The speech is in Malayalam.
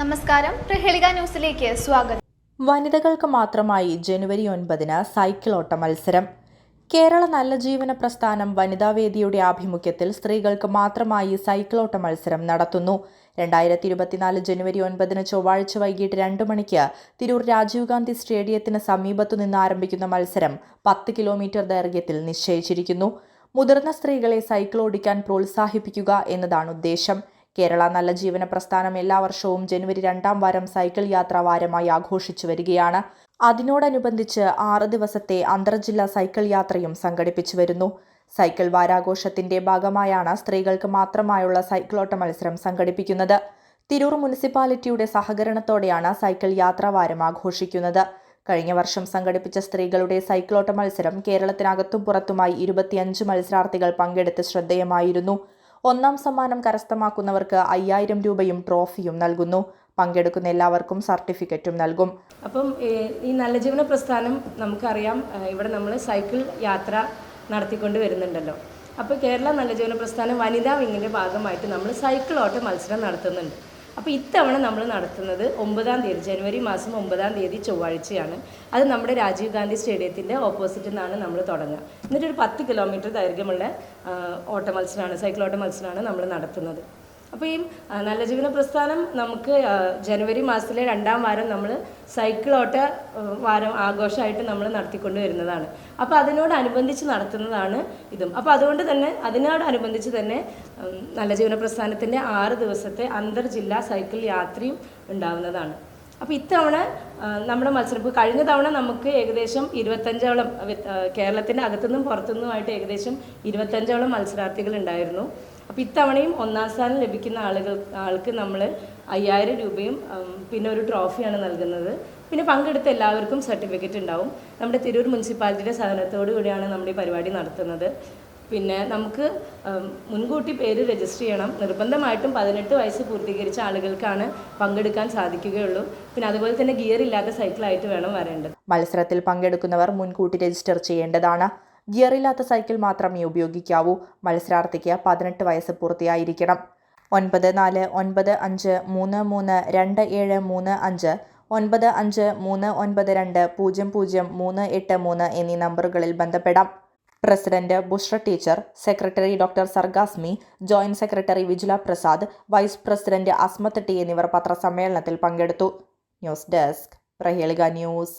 നമസ്കാരം. പ്രഹേളിക ന്യൂസിലേക്ക് സ്വാഗതം. വനിതകൾക്ക് മാത്രമായി ജനുവരി ഒൻപതിന് സൈക്കിൾ ഓട്ട മത്സരം. കേരള നല്ല ജീവന പ്രസ്ഥാനം വനിതാവേദിയുടെ ആഭിമുഖ്യത്തിൽ സ്ത്രീകൾക്ക് മാത്രമായി സൈക്കിൾ ഓട്ട മത്സരം നടത്തുന്നു. രണ്ടായിരത്തി ഇരുപത്തിനാല് ജനുവരി ഒൻപതിന് ചൊവ്വാഴ്ച വൈകിട്ട് രണ്ട് മണിക്ക് തിരൂർ രാജീവ് ഗാന്ധി സ്റ്റേഡിയത്തിന് സമീപത്തു നിന്ന് ആരംഭിക്കുന്ന മത്സരം പത്ത് കിലോമീറ്റർ ദൈർഘ്യത്തിൽ നിശ്ചയിച്ചിരിക്കുന്നു. മുതിർന്ന സ്ത്രീകളെ സൈക്കിൾ ഓടിക്കാൻ പ്രോത്സാഹിപ്പിക്കുക എന്നതാണ് ഉദ്ദേശം. കേരള നല്ല ജീവന പ്രസ്ഥാനം എല്ലാ വർഷവും ജനുവരി രണ്ടാം വാരം സൈക്കിൾ യാത്രാ വാരമായി ആഘോഷിച്ചു വരികയാണ്. അതിനോടനുബന്ധിച്ച് ആറ് ദിവസത്തെ അന്തർജില്ലാ സൈക്കിൾ യാത്രയും സംഘടിപ്പിച്ചു വരുന്നു. സൈക്കിൾ വാരാഘോഷത്തിന്റെ ഭാഗമായാണ് സ്ത്രീകൾക്ക് മാത്രമായുള്ള സൈക്കിളോട്ട മത്സരം സംഘടിപ്പിക്കുന്നത്. തിരൂർ മുനിസിപ്പാലിറ്റിയുടെ സഹകരണത്തോടെയാണ് സൈക്കിൾ യാത്രാ വാരം ആഘോഷിക്കുന്നത്. കഴിഞ്ഞ വർഷം സംഘടിപ്പിച്ച സ്ത്രീകളുടെ സൈക്കിളോട്ട മത്സരം കേരളത്തിനകത്തും പുറത്തുമായി ഇരുപത്തിയഞ്ച് മത്സരാർത്ഥികൾ പങ്കെടുത്ത് ശ്രദ്ധേയമായിരുന്നു. ഒന്നാം സമ്മാനം കരസ്ഥമാക്കുന്നവർക്ക് അയ്യായിരം രൂപയും ട്രോഫിയും നൽകുന്നു. പങ്കെടുക്കുന്ന എല്ലാവർക്കും സർട്ടിഫിക്കറ്റും നൽകും. അപ്പം ഈ നല്ല ജീവന പ്രസ്ഥാനം നമുക്കറിയാം ഇവിടെ നമ്മൾ സൈക്കിൾ യാത്ര നടത്തിക്കൊണ്ട് വരുന്നുണ്ടല്ലോ. അപ്പോൾ കേരള നല്ല ജീവന പ്രസ്ഥാനം വനിതാ വിങ്ങിന്റെ ഭാഗമായിട്ട് നമ്മൾ സൈക്കിൾ ഓട്ട മത്സരം നടത്തുന്നുണ്ട്. അപ്പോൾ ഇത്തവണ നമ്മൾ നടത്തുന്നത് ഒമ്പതാം തീയതി ജനുവരി മാസം ഒമ്പതാം തീയതി ചൊവ്വാഴ്ചയാണ്. അത് നമ്മുടെ രാജീവ് ഗാന്ധി സ്റ്റേഡിയത്തിന്റെ ഓപ്പോസിറ്റിൽ നിന്നാണ് നമ്മൾ തുടങ്ങുക. എന്നിട്ടൊരു പത്ത് കിലോമീറ്റർ ദൈർഘ്യമുള്ള ഓട്ട മത്സരമാണ് സൈക്കിൾ ഓട്ട മത്സരമാണ് നമ്മൾ നടത്തുന്നത്. അപ്പോൾ ഈ നല്ല ജീവിത പ്രസ്ഥാനം നമുക്ക് ജനുവരി മാസത്തിലെ രണ്ടാം വാരം നമ്മൾ സൈക്കിളോട്ട വാരം ആഘോഷമായിട്ട് നമ്മൾ നടത്തിക്കൊണ്ട് വരുന്നതാണ്. അപ്പോൾ അതിനോടനുബന്ധിച്ച് നടത്തുന്നതാണ് ഇതും. അപ്പോൾ അതുകൊണ്ട് തന്നെ അതിനോടനുബന്ധിച്ച് തന്നെ നല്ല ജീവന പ്രസ്ഥാനത്തിന്റെ ആറ് ദിവസത്തെ അന്തർ ജില്ലാ സൈക്കിൾ യാത്രയും ഉണ്ടാവുന്നതാണ്. അപ്പോൾ ഇത്തവണ നമ്മുടെ മത്സരം കഴിഞ്ഞ തവണ നമുക്ക് ഏകദേശം ഇരുപത്തഞ്ചോളം കേരളത്തിന്റെ അകത്തുനിന്നും പുറത്തുനിന്നുമായിട്ട് ഏകദേശം ഇരുപത്തഞ്ചോളം മത്സരാർത്ഥികൾ ഉണ്ടായിരുന്നു. അപ്പോൾ ഇത്തവണയും ഒന്നാം സ്ഥാനം ലഭിക്കുന്ന ആളുകൾ ആൾക്ക് നമ്മൾ അയ്യായിരം രൂപയും പിന്നെ ഒരു ട്രോഫിയാണ് നൽകുന്നത്. പിന്നെ പങ്കെടുത്ത എല്ലാവർക്കും സർട്ടിഫിക്കറ്റ് ഉണ്ടാവും. നമ്മുടെ തിരൂർ മുനിസിപ്പാലിറ്റിയുടെ സഹനത്തോടു കൂടിയാണ് നമ്മൾ ഈ പരിപാടി നടത്തുന്നത്. പിന്നെ നമുക്ക് മുൻകൂട്ടി പേര് രജിസ്റ്റർ ചെയ്യണം. നിർബന്ധമായിട്ടും പതിനെട്ട് വയസ്സ് പൂർത്തീകരിച്ച ആളുകൾക്കാണ് പങ്കെടുക്കാൻ സാധിക്കുകയുള്ളൂ. പിന്നെ അതുപോലെ തന്നെ ഗിയർ ഇല്ലാത്ത സൈക്കിളായിട്ട് വേണം വരേണ്ടത്. മത്സരത്തിൽ പങ്കെടുക്കുന്നവർ മുൻകൂട്ടി രജിസ്റ്റർ ചെയ്യേണ്ടതാണ്. ഗിയറില്ലാത്ത സൈക്കിൾ മാത്രമേ ഉപയോഗിക്കാവൂ. മത്സരാർത്ഥിക്ക് പതിനെട്ട് വയസ്സ് പൂർത്തിയായിരിക്കണം. ഒൻപത് നാല് ഒൻപത് അഞ്ച് മൂന്ന് മൂന്ന് രണ്ട് ഏഴ് മൂന്ന് അഞ്ച് ഒൻപത് അഞ്ച് മൂന്ന് ഒൻപത് രണ്ട് പൂജ്യം പൂജ്യം മൂന്ന് എട്ട് മൂന്ന് എന്നീ നമ്പറുകളിൽ ബന്ധപ്പെടാം. President Bushra teacher secretary doctor സർഗാസ്മി joint secretary Vijula Prasad vice president Asmath T എന്നിവർ പത്രസമ്മേളനത്തിൽ പങ്കെടുത്തു. News desk Prahelika news.